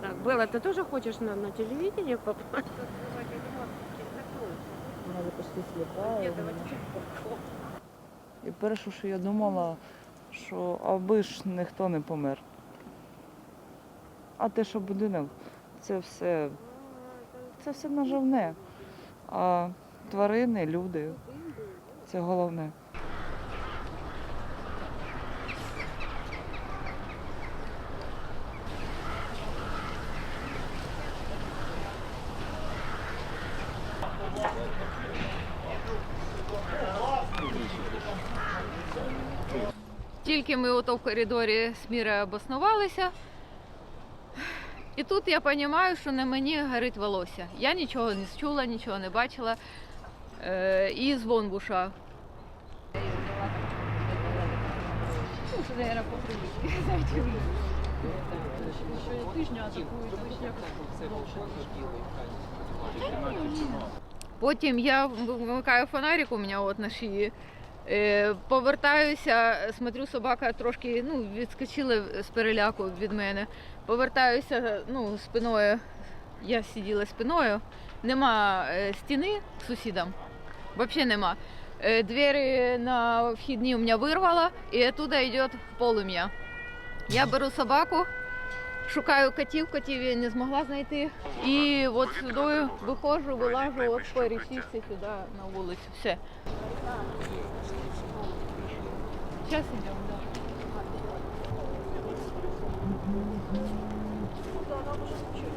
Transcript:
Так, Белла, ты тоже хочешь на, на телевидение попасть? Вона вже почти І перше, що я думала, що аби ж ніхто не помер. А те, що будинок, це все, це все наживне. А тварини, люди це головне. Тільки ми ото в коридорі з Мірою обоснувалися. І тут я розумію, що на мені горить волосся. Я нічого не чула, нічого не бачила. Е, і звон в ушах. Потім я вмикаю фонарик у мене от на шиї. Е, повертаюся, смотрю, собака трошки ну, відскочила з переляку від мене. Повертаюся ну, спиною. Я сиділа спиною. Нема е, стіни з сусідом. Взагалі нема. Е, двері на вхідні у мене вирвало, і оттуда йде полум'я. Я беру собаку, шукаю котів, котів я не змогла знайти. І от сюди виходжу, вилажу от по річці сюди на вулицю. Все. Зараз йдемо, так. Да.